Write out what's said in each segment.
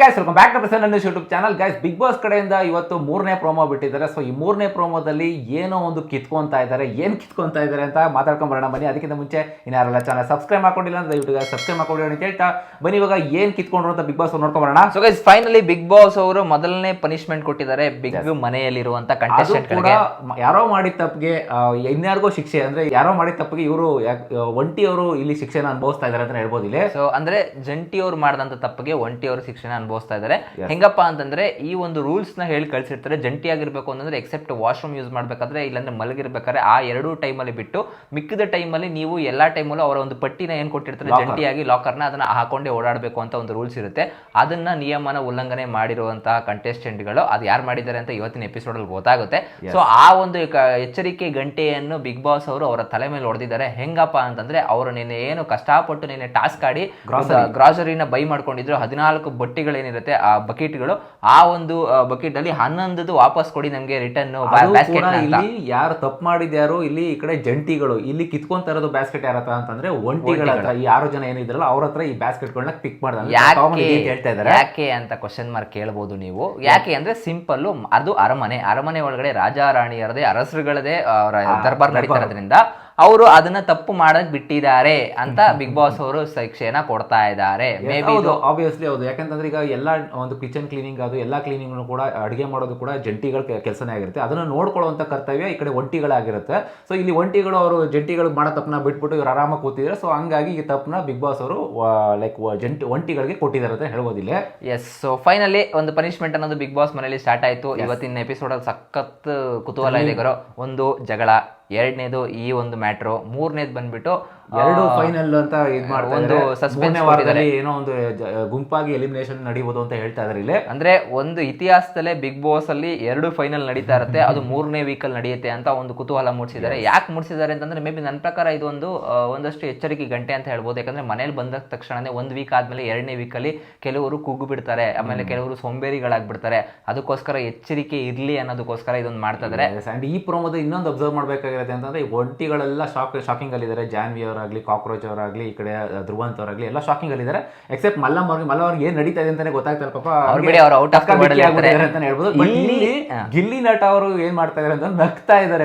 Guys welcome back to Present News YouTube channel guys Bigg Boss ಕಡೆಯಿಂದ ಇವತ್ತು ಮೂರನೇ promo ಬಿಟ್ಟಿದ್ದಾರೆ. ಸೊ ಈ ಮೂರನೇ ಪ್ರೋಮೋದಲ್ಲಿ ಏನೋ ಒಂದು ಕಿತ್ಕೊಂತ ಇದ್ದಾರೆ. ಏನು ಕಿತ್ಕೊಂತ ಇದ್ದಾರೆ ಅಂತ ಮಾತಾಡ್ಕೊಂಡು ಬರೋಣ. ಬನ್ನಿ ಅದಕ್ಕಿಂತ ಮುಂಚೆ ಇನ್ನಾರೆಲ್ಲ ಚಾನಲ್ ಸಬ್ಸ್ಕ್ರೈಬ್ ಮಾಡ್ಕೊಂಡಿಲ್ಲ ಅಂದ್ರೆ ಯೂಟ್ಯೂಬ್ ಸಬ್ಸ್ಕ್ರೈಬ್ ಮಾಡ್ಕೊಂಡು ಅಂತ ಹೇಳ್ತಾ ಬನ್ನಿ. ಇವಾಗ ಏನು ಕಿತ್ಕೊಂಡ್ರು ಅಂತ ಬಿಗ್ ಬಾಸ್ ನೋಡ್ಕೊಂಬರೋಣ so guys finally Bigg Boss ಅವರು ಮೊದಲನೇ ಪನಿಷ್ಮೆಂಟ್ ಕೊಟ್ಟಿದ್ದಾರೆ ಬಿಗ್ ಮನೆಯಲ್ಲಿರುವಂತ ಕಂಟೆಸ್ಟೆಂಟ್ ಕೂಡ ಯಾರೋ ಮಾಡಿದ ತಪ್ಪಿಗೆ ಇನ್ಯಾರಿಗೂ ಶಿಕ್ಷೆ ಅಂದ್ರೆ ಯಾರೋ ಮಾಡಿದ ತಪ್ಪಿಗೆ ಇವರು ಒಂಟಿ ಅವರು ಇಲ್ಲಿ ಶಿಕ್ಷೆನ ಅನುಭವಿಸ್ತಾ ಇದ್ದಾರೆ ಅಂತ ಹೇಳ್ಬೋದು ಇಲ್ಲಿ. ಸೊ ಅಂದ್ರೆ ಜಂಟಿ ಅವ್ರು ಮಾಡಿದಂತ ತಪ್ಪಿಗೆ ಒಂಟಿಯವರು ಶಿಕ್ಷಣ ಅನುಭವಿಸ್ತಾ ಇದ್ದಾರೆ. ಹೆಂಗಪ್ಪ ಅಂತಂದ್ರೆ ಈ ಒಂದು ರೂಲ್ಸ್ನ ಹೇಳಿ ಕಳ್ಸಿರ್ತಾರೆ. ಜಂಟಿಯಾಗಿರ್ಬೇಕು ಅಂತಂದ್ರೆ ಎಕ್ಸೆಪ್ಟ್ ವಾಶ್ರೂಮ್ ಯೂಸ್ ಮಾಡ್ಬೇಕಾದ್ರೆ ಇಲ್ಲಾಂದ್ರೆ ಮಲಗಿರ್ಬೇಕಾದ್ರೆ ಆ ಎರಡು ಟೈಮಲ್ಲಿ ಬಿಟ್ಟು ಮಿಕ್ಕಿದ ಟೈಮಲ್ಲಿ ನೀವು ಎಲ್ಲಾ ಟೈಮಲ್ಲೂ ಅವರ ಒಂದು ಪಟ್ಟಿನ ಏನ್ ಕೊಟ್ಟಿರ್ತಾರೆ? ಜಂಟಿಯಾಗಿ ಲಾಕರ್ನ ಅದನ್ನ ಹಾಕೊಂಡೇ ಓಡಾಡಬೇಕು ಅಂತ ಒಂದು ರೂಲ್ಸ್ ಇರುತ್ತೆ. ಅದನ್ನ ನಿಯಮನ ಉಲ್ಲಂಘನೆ ಮಾಡಿರುವಂತಹ ಕಂಟೆಸ್ಟೆಂಟ್ಗಳು ಅದು ಯಾರು ಮಾಡಿದ್ದಾರೆ ಅಂತ ಇವತ್ತಿನ ಎಪಿಸೋಡ್ ಅಲ್ಲಿ ಗೊತ್ತಾಗುತ್ತೆ. ಸೊ ಆ ಒಂದು ಎಚ್ಚರಿಕೆ ಗಂಟೆಯನ್ನು ಬಿಗ್ ಬಾಸ್ ಅವರು ಅವರ ತಲೆ ಮೇಲೆ ಹೊಡೆದಿದ್ದಾರೆ ಹೆಂಗಪ್ಪ ಅಂತಂದ್ರೆ ಅವರು ನಿನ್ನೆ ಏನು ಕಷ್ಟಪಟ್ಟು ನಿನ್ನೆ ಟಾಸ್ಕ್ ಆಡಿ ಗ್ರಾಸರಿನ ಬೈ ಮಾಡ್ಕೊಂಡಿದ್ರು. ಹದಿನಾಲ್ಕು ಬಟ್ಟಿಗಳೇನಿರುತ್ತೆ ಆ ಬಕೆಟ್ಗಳು ಆ ಒಂದು ಬಕೆಟ್ ಅಲ್ಲಿ ಹನ್ನೊಂದು ವಾಪಸ್ ಕೊಡಿ ನಮಗೆ ರಿಟರ್ನ್ ಬ್ಯಾಸ್ಕೆಟ್ ಇಲ್ಲಿ ಯಾರು ತಪ್ಪು ಮಾಡಿದ್ಯಾರು ಇಲ್ಲಿ ಈ ಕಡೆ ಜಂಟಿಗಳು ಇಲ್ಲಿ ಕಿತ್ಕೊಂತ ಇರೋದು ಬ್ಯಾಸ್ಕೆಟ್ ಯಾರ ಹತ್ರ ಅಂತಂದ್ರೆ ಒಂಟಿಗಳ ಹತ್ರ. ಈ ಆರು ಜನ ಏನಿದ್ರಲ್ಲ ಅವ್ರ ಹತ್ರ ಈ ಬ್ಯಾಸ್ಕೆಟ್ಗಳನ್ನ ಪಿಕ್ ಮಾಡ್ತಾರೆ ಯಾಕೆ ಹೇಳ್ತಾ ಇದ್ದಾರೆ ಯಾಕೆ ಅಂತ ಕ್ವಶನ್ ಮಾರ್ಕ್ ಕೇಳಬಹುದು ನೀವು. ಯಾಕೆ ಅಂದ್ರೆ ಸಿಂಪಲ್ ಅದು ಅರಮನೆ. ಅರಮನೆ ಒಳಗಡೆ ರಾಜ ರಾಣಿಯರದೇ ಅರಸರುಗಳದೇ ಅವರ ದರ್ಬಾರ್. ನಡೀತಾ ಇರೋದ್ರಿಂದ ಅವರು ಅದನ್ನ ತಪ್ಪು ಮಾಡಕ್ ಬಿಟ್ಟಿದ್ದಾರೆ ಅಂತ ಬಿಗ್ ಬಾಸ್ ಅವರು ಶಿಕ್ಷೆನ ಕೊಡ್ತಾ ಇದ್ದಾರೆ. ಮೇ ಬಿ ಹೌದು ಆಬ್ವಿಯಸ್ಲಿ ಹೌದು. ಯಾಕಂತಂದ್ರೆ ಈಗ ಎಲ್ಲ ಒಂದು ಕಿಚನ್ ಕ್ಲೀನಿಂಗ್ ಅದು ಎಲ್ಲ ಕ್ಲೀನಿಂಗ್ ಕೂಡ ಅಡುಗೆ ಮಾಡೋದು ಕೂಡ ಜಂಟಿಗಳ ಕೆಲಸನೇ ಆಗಿರುತ್ತೆ. ಅದನ್ನ ನೋಡ್ಕೊಳ್ಳುವಂತ ಕರ್ತವ್ಯ ಈ ಕಡೆ ಒಂಟಿಗಳಾಗಿರುತ್ತೆ. ಸೊ ಇಲ್ಲಿ ಒಂಟಿಗಳು ಅವರು ಜಂಟಿಗಳು ಮಾಡೋ ತಪ್ಪನ್ನ ಬಿಟ್ಬಿಟ್ಟು ಇವ್ರು ಆರಾಮಾಗಿ ಕೂತಿದ್ದಾರೆ ಸೊ ಹಂಗಾಗಿ ಈ ತಪ್ಪನ್ನ ಬಿಗ್ ಬಾಸ್ ಅವರು ಲೈಕ್ ಜಂಟಿ ಒಂಟಿಗಳಿಗೆ ಕೊಟ್ಟಿದ್ದಾರೆ ಅಂತ ಹೇಳ್ಬೋದಿಲ್ಲ. ಎಸ್ ಸೊ ಫೈನಲಿ ಒಂದು ಪನಿಷ್ಮೆಂಟ್ ಅನ್ನೋದು ಬಿಗ್ ಬಾಸ್ ಮನೆಯಲ್ಲಿ ಸ್ಟಾರ್ಟ್ ಆಯ್ತು. ಇವತ್ತಿನ ಎಪಿಸೋಡ್ ಸಖತ್ ಕುತೂಹಲ ಇದೆ ಗುರು ಒಂದು ಜಗಳ. ಎರಡನೇದು ಈ ಒಂದು ಮ್ಯಾಟ್ರು. ಮೂರನೇದು ಬಂದ್ಬಿಟ್ಟು ಎರಡು ಫೈನಲ್ ಅಂತ ಇದು ಮಾಡ್ತಾರೆ ಒಂದು ಇದ್ದಾರೆ. suspense ವಾರದಲ್ಲಿ ಏನೋ ಒಂದು ಗುಂಪಾಗಿ ಎಲಿಮಿನೇಷನ್ ನಡೀಬಹುದು ಅಂತ ಹೇಳ್ತಾ ಇದ್ದಾರೆ ಇಲ್ಲಿ. ಅಂದ್ರೆ ಒಂದು ಇತಿಹಾಸದಲ್ಲೇ ಬಿಗ್ ಬಾಸ್ ಅಲ್ಲಿ ಎರಡು ಫೈನಲ್ ನಡೀತಾ ಇರುತ್ತೆ. ಅದು ಮೂರನೇ ವೀಕ್ ಅಲ್ಲಿ ನಡೆಯುತ್ತೆ ಅಂತ ಒಂದು ಕುತೂಹಲ ಮೂಡಿಸಿದ್ದಾರೆ. ಯಾಕೆ ಮೂಡಿಸಿದ್ದಾರೆ ಅಂತಂದ್ರೆ ಮೇ ಬಿ ನನ್ನ ಪ್ರಕಾರ ಇದೊಂದು ಒಂದು ಒಂದಷ್ಟು ಎಚ್ಚರಿಕೆ ಗಂಟೆ ಅಂತ ಹೇಳ್ಬೋದು. ಯಾಕಂದ್ರೆ ಮನೇಲಿ ಬಂದ ತಕ್ಷಣನೇ ಒಂದು ವೀಕ್ ಆದ್ಮೇಲೆ ಎರಡನೇ ವೀಕ್ ಅಲ್ಲಿ ಕೆಲವರು ಕೂಗು ಬಿಡ್ತಾರೆ. ಆಮೇಲೆ ಕೆಲವರು ಸೋಂಬೇರಿಗಳಾಗ್ಬಿಡ್ತಾರೆ. ಅದಕ್ಕೋಸ್ಕರ ಎಚ್ಚರಿಕೆ ಇರಲಿ ಅನ್ನೋದಕ್ಕೋಸ್ಕರ ಇದೊಂದು ಮಾಡ್ತಾ ಇದ್ದಾರೆ ಅಂಡ್ ಈ ಪ್ರೋಮೋದ ಇನ್ನೊಂದು ಅಬ್ಸರ್ವ್ ಮಾಡಬೇಕಾಗಿರುತ್ತೆ ಅಂತಂದ್ರೆ ಈ ಒಂಟಿಗಳೆಲ್ಲ ಶಾಕ್ ಶಾಕಿಂಗ್ ಅಲ್ಲಿದ್ದಾರೆ. ಜಾನ್ವಿ ಅವರಾಗ್ಲಿ ಕಾಕ್ರೋಚ್ ಅವರಾಗಲಿ ಈ ಕಡೆ ಧ್ರುವಂತ್ ಅವರಾಗಲಿ ಎಲ್ಲ ಶಾಕಿಂಗ್ ಅಲ್ಲಿದ್ದಾರೆ ಎಕ್ಸೆಪ್ಟ್ ಮಲ್ಲಮ್ಮ ಅವ್ರಿಗೆ ಮಲ್ಲ ಅವ್ರಿಗೆ ಏನ್ ನಡೀತಾ ಇದೆ ಅಂತಾನೆ ಗೊತ್ತಾಗ್ತಾರೆ ಪಾಪ. ಅಂತಾನೆ ಹೇಳ್ಬೋದು. ಇಲ್ಲಿ- ಗಿಲ್ಲಿ ನಟ ಅವರು ಏನ್ ಮಾಡ್ತಾ ಇದಾರೆ ಅಂತ ನಗ್ತಾ ಇದಾರೆ.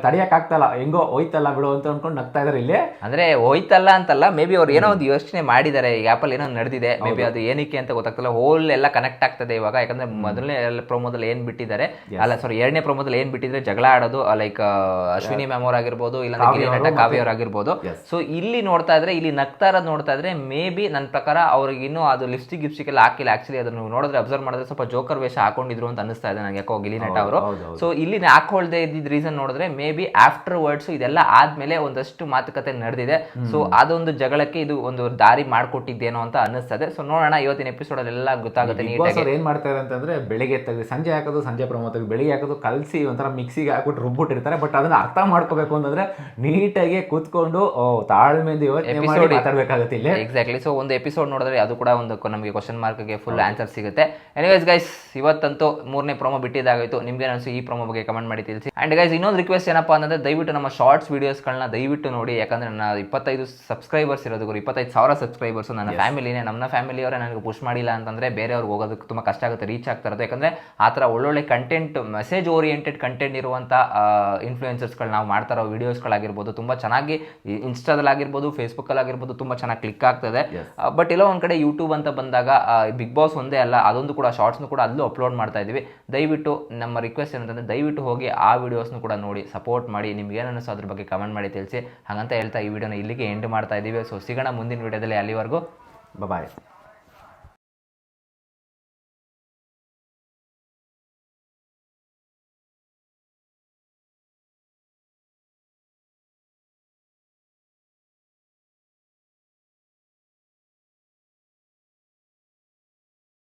ತಡಿಯಕ್ ಆಗ್ತಲ್ಲ. ಹೆಂಗೋ ಹೋಯ್ತಲ್ಲ ಬಿಡು ಅಂತ ಅನ್ಕೊಂಡು ನಗ್ತಾ ಇದಾರೆ ಇಲ್ಲಿ. ಅಂದ್ರೆ ಹೋಯ್ತಲ್ಲ ಅಂತಲ್ಲ ಮೇ ಬಿ ಅವ್ರು ಏನೋ ಒಂದು ಯೋಚನೆ ಮಾಡಿದ್ದಾರೆ. ಈ ಆಪಲ್ ಏನೋ ನಡೆದಿದೆ. ಮೇ ಬಿ ಅದು ಏನಕ್ಕೆ ಅಂತ ಗೊತ್ತಾಗ್ತಲ್ಲ. ಹೋಲ್ ಎಲ್ಲ ಕನೆಕ್ಟ್ ಆಗ್ತದೆ ಇವಾಗ. ಯಾಕಂದ್ರೆ ಮೊದಲನೇ ಪ್ರೊಮೋದಲ್ಲಿ ಏನ್ ಬಿಟ್ಟಿದ್ದಾರೆ? ಅಲ್ಲ ಸಾರಿ ಎರಡನೇ ಪ್ರೊಮೋದಲ್ಲಿ ಏನ್ ಬಿಟ್ಟಿದ್ರೆ ಜಗಳ ಆಡೋದು ಲೈಕ್ ಅಶ್ವಿನಿ ಮ್ಯಾಮ್ ಅವ್ರಾಗಿರ್ಬೋದು ಇಲ್ಲ ಗಿರಿ ನಟ ಕಾವ್ಯ ಅವ್ರಾಗಿರ್ಬೋದು. ಸೊ ಇಲ್ಲಿ ನೋಡ್ತಾ ಇದ್ರೆ ಇಲ್ಲಿ ನಗ್ತಾ ಇರೋದು ನೋಡ್ತಾ ಇದ್ರೆ ಮೇ ಬಿ ನನ್ನ ಪ್ರಕಾರ ಅವ್ರಿಗೆ ಇನ್ನೂ ಅದು ಲಿಪ್ಸ್ಟಿಕ್ ಗಿಪ್ಸ್ಟಿಕ್ ಎಲ್ಲ ಹಾಕಿಲ್ಲ. ಆಕ್ಚುಲಿ ಅದನ್ನು ನೋಡಿದ್ರೆ ಅಬ್ಸರ್ವ್ ಮಾಡಿದ್ರೆ ಸ್ವಲ್ಪ ಜೋಕರ್ ವೇಷ ಹಾಕೊಂಡಿದ್ರು ಅಂತ ಅನಿಸ್ತಾ ಇದೆ ನನಗೆ ಯಾಕೋ ಗಿಲಿ ನಟ ಅವರು. ಸೊ ಇಲ್ಲಿ ಹಾಕೊಳ್ದೆ ಇದ್ದಿದ್ ರೀಸನ್ ನೋಡಿದ್ರೆ ಮೇ ಬಿ ಆಫ್ಟರ್ ವರ್ಡ್ಸ್ ಇದೆಲ್ಲ ಆದ್ಮೇಲೆ ಒಂದಷ್ಟು ಮಾತುಕತೆ ನಡೆದಿದೆ. ಸೊ ಅದೊಂದು ಜಗಳಕ್ಕೆ ಇದು ಒಂದು ದಾರಿ ಮಾಡಿಕೊಟ್ಟಿದ್ದೇನೋ ಅಂತ ಅನಿಸ್ತದೆ ಸೊ ನೋಡೋಣ ಇವತ್ತಿನ ಎಪಿಸೋಡ್ ಎಲ್ಲ ಗೊತ್ತಾಗುತ್ತೆ ನೀಟಾಗಿ ಏನ್ ಮಾಡ್ತಾರೆ ಅಂತಂದ್ರೆ ಬೆಳಿಗ್ಗೆ ತೆಗೆದು ಸಂಜೆ ಹಾಕೋದು ಸಂಜೆ ಪ್ರಮೋದ್ ಬೆಳಿಗ್ಗೆ ಹಾಕೋದು ಕಲಸಿ ಒಂಥರ ಮಿಕ್ಸಿಗೆ ಹಾಕ್ಬಿಟ್ಟು ರುಬ್ಬಿಟ್ಟಿರ್ತಾರೆ. ಬಟ್ ಅದನ್ನ ಅರ್ಥ ಮಾಡ್ಕೋಬೇಕು ಅಂತಂದ್ರೆ ನೀಟಾಗಿ ಕೂತ್ಕೊಂಡು ತಾಳ್ಮೆಯಿಂದ ಯೋಚನೆ ಮಾಡಿ ಮಾತಾಡಬೇಕಾಗುತ್ತೆ ಇಲ್ಲಿ. ಎಕ್ಸಾಕ್ಟ್ಲಿ ಸೊ ಒಂದು ಎಪಿಸೋಡ್ ನೋಡಿದ್ರೆ ಅದು ಕೂಡ ಒಂದು ನಮಗೆ ಕ್ವಶನ್ ಮಾರ್ಕ್ಗೆ ಫುಲ್ ಆನ್ಸರ್ ಸಿಗುತ್ತೆ. ಎನಿವೇಸ್ ಗೈಸ್ ಇವತ್ತಂತೂ ಮೂರನೇ ಪ್ರೊಮೋ ಬಿಟ್ಟಿದ್ದಾಗಿತ್ತು ನಿಮಗೆ ಅನಿಸು ಈ ಪ್ರೊಮೋ ಬಗ್ಗೆ ಕಮೆಂಟ್ ಮಾಡಿ ತಿಳಿಸಿ. ಅಂಡ್ ಗೈಸ್ ಇನ್ನೊಂದು ರಿಕ್ವೆಸ್ಟ್ ಏನಪ್ಪಾ ಅಂದ್ರೆ ದಯವಿಟ್ಟು ನಮ್ಮ ಶಾರ್ಟ್ಸ್ ವಿಡಿಯೋಸ್ಗಳನ್ನ ದಯವಿಟ್ಟು ನೋಡಿ. ಯಾಕಂದ್ರೆ ನನ್ನ ಇಪ್ಪತ್ತೈದು ಸಬ್ಸ್ಕ್ರೈಬರ್ಸ್ ಇರೋದು ಗುರು ಇಪ್ಪತ್ತೈದು ಸಾವಿರ ಸಬ್ಸ್ಕ್ರೈಬರ್ಸ್ ನನ್ನ ಫ್ಯಾಮಿಲಿನೇ. ನಮ್ಮ ಫ್ಯಾಮಿಲಿಯವರೇ ನನಗೆ ಪುಷ್ ಮಾಡಿಲ್ಲ ಅಂತಂದ್ರೆ ಬೇರೆಯವ್ರಿಗೆ ಹೋಗೋದಕ್ಕೆ ತುಂಬ ಕಷ್ಟ ಆಗುತ್ತೆ ರೀಚ್ ಆಗ್ತಾ ಇರೋದು. ಯಾಕಂದ್ರೆ ಆ ಥರ ಒಳ್ಳೊಳ್ಳೆ ಕಂಟೆಂಟ್ ಮೆಸೇಜ್ ಓರಿಯೆಂಟೆಡ್ ಕಂಟೆಂಟ್ ಇರುವಂಥ ಇನ್ಫ್ಲೂಯೆನ್ಸರ್ಸ್ಗಳು ನಾವು ಮಾಡ್ತಾರೋ ವಿಡಿಯೋಸ್ಗಳಾಗಿರ್ಬೋದು ತುಂಬ ಚೆನ್ನಾಗಿ ಇನ್ಸ್ಟಾದಲ್ಲಾಗಿರ್ಬೋದು ಫೇಸ್ಬುಕ್ಕಲ್ಲಾಗಿರ್ಬೋದು ತುಂಬ ಚೆನ್ನಾಗಿ ಕ್ಲಿಕ್ ಆಗ್ತದೆ. ಬಟ್ ಎಲ್ಲೋ ಒಂದು ಕಡೆ ಯೂಟ್ಯೂಬ್ ಅಂತ ಬಂದಾಗ ಬಿಗ್ ಬಾಸ್ ಒಂದೇ ಅಲ್ಲ ಅದೊಂದು ಕೂಡ ಶಾರ್ಟ್ಸ್ನು ಕೂಡ ಅಲ್ಲೂ ಅಪ್ಲೋಡ್ ಮಾಡ್ತಾ ಇದ್ದೀವಿ. ದಯವಿಟ್ಟು ನಮ್ಮ ರಿಕ್ವೆಸ್ಟ್ ಏನಂತಂದರೆ ದಯವಿಟ್ಟು ಹೋಗಿ ಆ ವಿಡಿಯೋಸ್ನು ಕೂಡ ನೋಡಿ ಸಪೋರ್ಟ್ ಮಾಡಿ ನಿಮ್ಗೆ ಏನು ಅನಿಸೋ ಅದ್ರ ಬಗ್ಗೆ ಕಮೆಂಟ್ ಮಾಡಿ ತಿಳಿಸಿ. ಹಾಗಂತ ಹೇಳ್ತಾ ಈ ವಿಡಿಯೋನ ಇಲ್ಲಿಗೆ ಎಂಡ್ ಮಾಡ್ತಾ ಇದ್ದೀವಿ. ಸೊ ಸಿಗೋಣ ಮುಂದಿನ ವಿಡಿಯೋದಲ್ಲಿ ಅಲ್ಲಿವರೆಗೂ. ಬಾಯ್